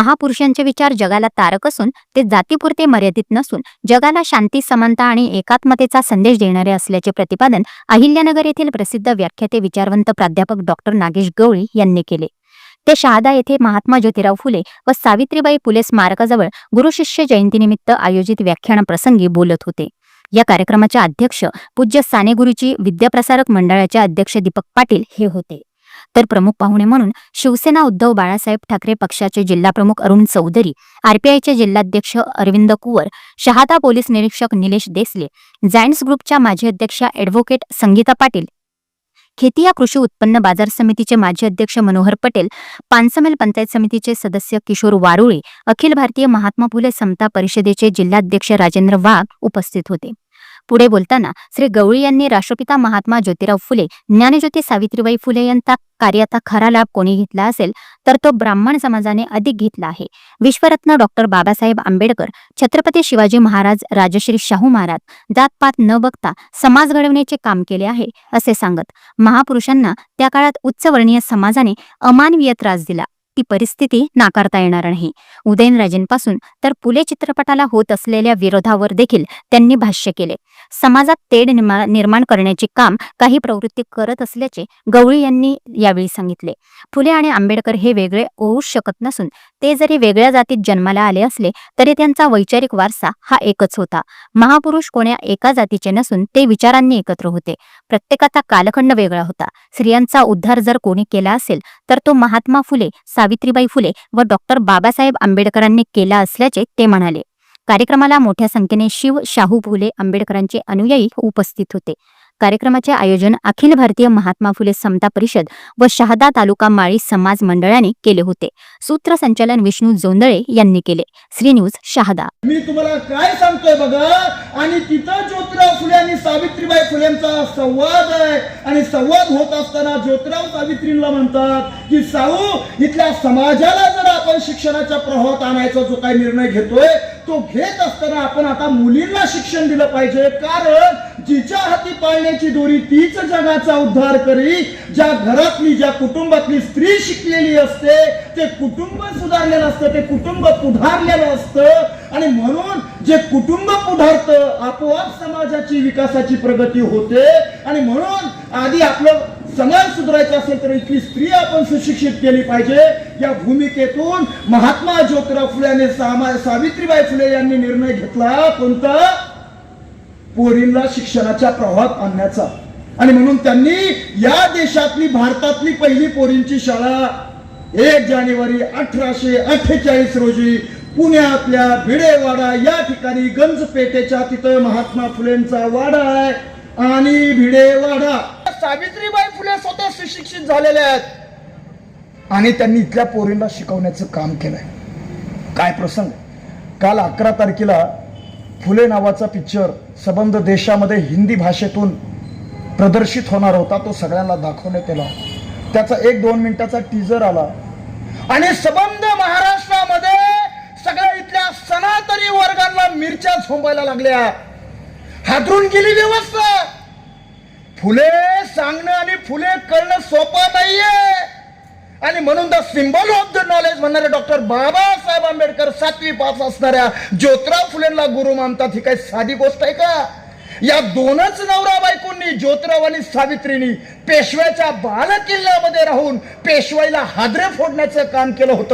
महापुरुषांचे विचार जगाला तारक असून ते जातीपुरते मर्यादित नसून जगाला शांती समानता आणि एकात्मतेचा संदेश देणारे असल्याचे प्रतिपादन अहिल्यानगर येथील प्रसिद्ध व्याख्याते विचारवंत प्राध्यापक डॉक्टर नागेश गवळी यांनी केले. ते शहादा येथे महात्मा ज्योतिराव फुले व सावित्रीबाई फुले स्मारकाजवळ गुरुशिष्य जयंतीनिमित्त आयोजित व्याख्यानाप्रसंगी बोलत होते. या कार्यक्रमाचे अध्यक्ष पूज्य साने गुरुजी विद्याप्रसारक मंडळाचे अध्यक्ष दीपक पाटील हे होते. तर प्रमुख पाहुणे म्हणून शिवसेना उद्धव बाळासाहेब ठाकरे पक्षाचे जिल्हाप्रमुख अरुण चौधरी आरपीआयचे जिल्हाध्यक्ष अरविंद कुवर शहादा पोलीस निरीक्षक निलेश देसले जायंट्स ग्रुपच्या माजी अध्यक्षा ॲडव्होकेट संगीता पाटील. खेतिया कृषी उत्पन्न बाजार समितीचे माजी अध्यक्ष मनोहर पटेल पानसमेल पंचायत समितीचे सदस्य किशोर वारुळे अखिल भारतीय महात्मा फुले समता परिषदेचे जिल्हाध्यक्ष राजेंद्र वाघ उपस्थित होते. पुढे बोलताना श्री गवळी यांनी राष्ट्रपिता महात्मा ज्योतिराव फुले ज्ञानज्योती सावित्रीबाई फुले यांचा कार्याचा खरा लाभ कोणी घेतला असेल तर तो ब्राह्मण समाजाने अधिक घेतला आहे. विश्वरत्न डॉक्टर बाबासाहेब आंबेडकर छत्रपती शिवाजी महाराज राजश्री शाहू महाराज जातपात न बघता समाज घडवण्याचे काम केले आहे असे सांगत महापुरुषांना त्या काळात उच्चवर्णीय समाजाने अमानवीय त्रास दिला. ती परिस्थिती नाकारता येणार नाही. उदयनराजेंपासून तर पुले चित्रपटाला होत असलेल्या विरोधावर देखील त्यांनी भाष्य केले. समाजात तेढ निर्माण करण्याचे काम काही प्रवृत्ती करत असल्याचे गवळी यांनी यावेळी सांगितले. फुले आणि आंबेडकर हे वेगळे होऊच शकत नसून ते जरी वेगळ्या जातीत जन्माला आले असले तरी त्यांचा वैचारिक वारसा हा एकच होता. महापुरुष कोण्या एका जातीचे नसून ते विचारांनी एकत्र होते. प्रत्येकाचा कालखंड वेगळा होता. स्त्रियांचा उद्धार जर कोणी केला असेल तर तो महात्मा फुले सावित्रीबाई फुले व डॉक्टर बाबासाहेब आंबेडकरांनी केला असल्याचे ते म्हणाले. कार्यक्रमाला मोठ्या संख्येने शिव शाहू फुले आंबेडकरांचे अनुयायी उपस्थित होते. कार्यक्रमाचे आयोजन अखिल भारतीय महात्मा फुले समता परिषद व शहादा तालुका माळी समाज मंडळाने केले होते. सूत्रसंचालन विष्णू जोंदळे यांनी केले. श्री न्यूज शहादा. मी तुम्हाला काय सांगतोय बघा आणि तिथं ज्योतिराव फुले आणि सावित्रीबाई फुलेंचा संवाद आहे. आणि संवाद होत असताना ज्योतिराव सावित्रींना म्हणतात की साऊ इथल्या समाजाला जर आपण शिक्षणाच्या प्रवाहात आणायचा जो काही निर्णय घेतोय तो घेत असताना आपण आता मुलींना शिक्षण दिलं पाहिजे. कारण जिच्या हाती पाळण्याची दोरी तीच जगाचा उद्धार करी. ज्या घरातली ज्या कुटुंबातली स्त्री शिकलेली असते ते कुटुंब सुधारलेलं असतं ते कुटुंब पुढारलेलं असतं. आणि म्हणून जे कुटुंब पुढारतं आपोआप समाजाची विकासाची प्रगती होते. आणि म्हणून आधी आपलं समाज सुधारायचा असेल तर इथली स्त्री आपण सुशिक्षित केली पाहिजे. या भूमिकेतून महात्मा ज्योतिराव फुले सावित्रीबाई फुले यांनी निर्णय घेतला. कोणता? पोरींना शिक्षणाच्या प्रवाहात आणण्याचा. आणि म्हणून त्यांनी या देशातली भारतातली पहिली पोरींची शाळा एक जानेवारी अठराशे अठ्ठेचाळीस रोजी पुण्यातल्या भिडेवाडा या ठिकाणी गंज पेठेच्या तिथं महात्मा फुलेंचा वाडा आहे. आणि भिडेवाडा सावित्रीबाई फुले स्वतः सुशिक्षित झालेल्या आहेत. आणि त्यांनी इथल्या पोरींना शिकवण्याचं काम केलंय. काय प्रसंग? काल अकरा तारखेला फुले नावाचा पिक्चर सबंध देशामध्ये हिंदी भाषेतून प्रदर्शित होणार होता तो सगळ्यांना दाखवण्यात आला. त्याचा एक दोन मिनिटाचा टीजर आला. आणि सबंध महाराष्ट्रामध्ये सगळ्या इथल्या सनातनी वर्गांना मिरच्या झोंबायला लागल्या. हादरून गेली व्यवस्था. फुले सांगणं आणि फुले करणं सोपं नाहीये. आणि म्हणून the symbol of the knowledge म्हणणारे डॉक्टर बाबासाहेब आंबेडकर सातवी पास असणाऱ्या ज्योतिराव फुलेंना गुरु मानतात ही काही साधी गोष्ट आहे का? या दोनच नवरा बायकोंनी ज्योतिराव आणि सावित्रीनी पेशव्याच्या बालकिल्ल्यामध्ये राहून पेशवाईला हादरे फोडण्याचं काम केलं होतं.